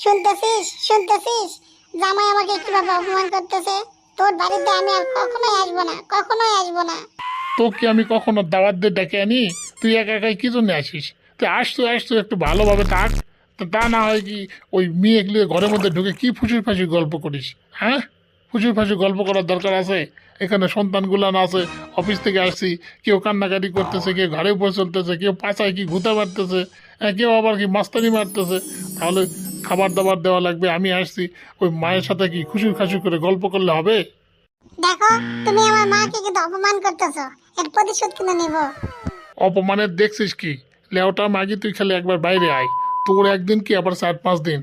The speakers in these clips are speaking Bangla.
শুনতেছিস? শুনতেছিস? জামাই আমাকে কীভাবে অপমান করতেছে। তোর বাড়িতে আমি আর কখনোই আসব না কখনোই আসব না। তোকে আমি কখনো দাওয়াত দিয়ে ডেকে আনি? তুই একা একাই কি জন্য আসিস? তুই আসতো আসতো একটু ভালোভাবে থাক। তা না হয় কি ওই মেয়ে মেয়েগুলো ঘরের মধ্যে ঢুকে কি ফুসুর ফাঁসি গল্প করিস হ্যাঁ? ফুসুর ফাঁসি গল্প করার দরকার আছে? এখানে সন্তানগুলো না আছে অফিস থেকে আসছি কেউ কান্নাকাটি করতেছে কেউ ঘরে উপর চলতেছে কেউ পাচায় কি ঘুতা মারতেছে হ্যাঁ, কেউ আবার কি মাস্তানি মারতেছে তাহলে খাবার দাবার দেওয়া লাগবে আমি আসছি। ওই মায়ের সাথে কি খুশুর খাসু করে গল্প করলে হবে? দেখো তুমি আমার মাকে কিন্তু অপমান করতেছো। এর প্রতিশোধ কিন্তু নেব। অপমানের দেখছিস কি? লেওটা মাগি তুই খালি একবার বাইরে আয়। তোর একদিন কি আবার চার পাঁচ দিন?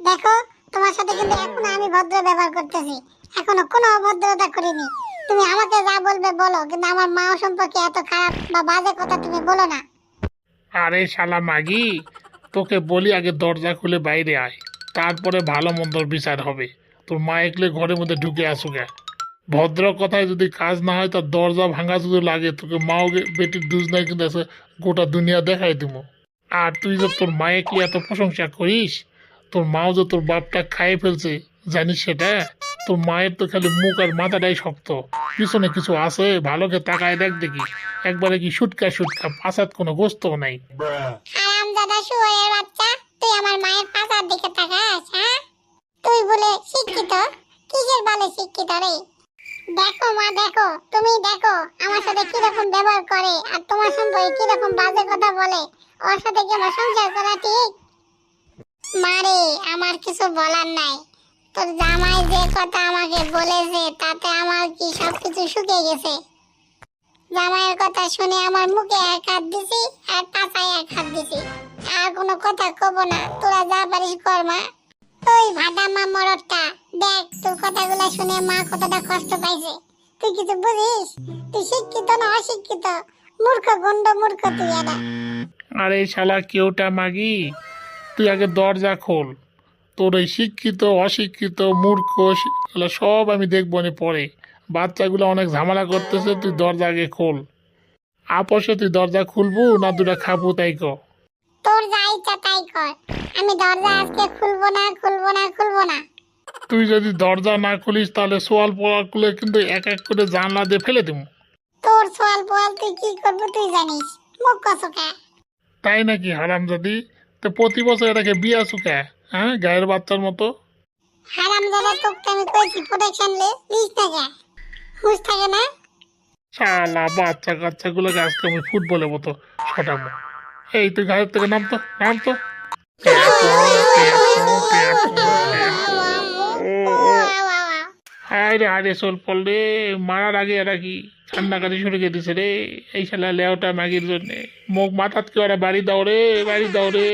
দেখো তোমার সাথে কিন্তু এখনও আমি ভদ্র ব্যবহার করতেছি। এখনও কোনো অভদ্রতা করিনি। তুমি আমাকে যা বলবে বলো কিন্তু আমার মা সম্পর্কে এত খারাপ বা বাজে কথা তুমি বলো না। আরে শালা মাগি তোকে বলি, আগে দরজা খুলে বাইরে আয়। তারপরে ভালো মন্দর বিচার হবে। তোর মা একলে ঘরের মধ্যে ঢুকে আসুক ভদ্র কথায় যদি কাজ না হয় তার দরজা ভাঙা যদি লাগে। তোকে মাও বেটির দুজ নাই কিন্তু গোটা দুনিয়া দেখাই দিব আর তুই যে তোর মায়েকে এত প্রশংসা করিস? তোর মাও যে তোর বাপটা খাইয়ে ফেলছে, জানিস সেটা? তোর মায়ের তো খালি মুখ আর মাথাটাই শক্ত। পিছনে কিছু আছে, ভালোকে তাকায় দেখ দেখি। একবারে কি সুটকা সুটকা, পাশাত কোনো গোস্তও নাই। হারাম দাদা বাচ্চা, তুই আমার মায়ের পাশার দিকে তাকাস হ্যাঁ? তুই বলে শিক্ষিত? কিসের বলে শিক্ষিত রে? দেখো মা, দেখো, তুমি দেখো, আমার সাথে কীরকম ব্যবহার করে আর তোমার সম্পর্কে কীরকম বাজে কথা বলে। ওর সাথে কি আমার সংসার করা ঠিক? মারে আমার কিছু বলার নাই। তোর জামাই যে কথা আমাকে বলেছে, তাতে আমার কি সবকিছু শুকিয়ে গেছে? জামাইয়ের কথা শুনে আমার মুখে এক হাত দিছি, আর পাছায় এক হাত দিছি। কোনো কথা কব না, তোরা যা পারিস কর, মা। ওই ভাডা মা মরদটা, দেখ, তোর কথাগুলো শুনে মা কতটা কষ্ট পাইছে। তুই কিছু বুঝিস? তুই শিক্ষিত না অশিক্ষিত? মূর্খ, গন্ড মূর্খ তুই এটা আরে শালা কেউটা, মাগি? তুই আগে দরজা খোল। তোর এই শিক্ষিত, অশিক্ষিত, মূর্খ, শি- এগুলো সব আমি দেখব নি পরে। বাচ্চাগুলো অনেক ঝামেলা করতেছে, তুই দরজা আগে খোল। আপসে তুই দরজা খুলবো, না দুটা খাব, তাই ক তোর যা ইচ্ছা তাই কর আমি দরজা আজকে খুলবো না খুলবো না খুলবো না। তুই যদি দরজা না খুলিস তাহলে সোয়াল পোয়ালগুলো কিন্তু এক এক করে জানলা দিয়ে ফেলে দিব। তোর সোয়াল পোয়াল তুই কি করব তুই জানিস। মুখ কসুকা তাই নাকি হারাম যদি তো প্রতি বছর এটাকে বিয়া সুখা হ্যাঁ গায়ের বাচ্চার মতো? হারাম দাদা তোকে আমি কইছি প্রোটেকশন লে লিস না কে? হুশ থাকে না? শালা বাচ্চা কাচ্চাগুলোকে আজকে আমি ফুটবলের মতো ছটাবো এই তুই ঘাটের থেকে নামতো নামতো হায় রে আরে সোল পল রে মারার আগে এরা কি কান্নাকাটি শুরু করে দিছে রে এই শালা লেওটা ম্যাগির জন্যে মুখ মাথাত কি ওরা বাড়ি দাও রে বাড়ি দাও রে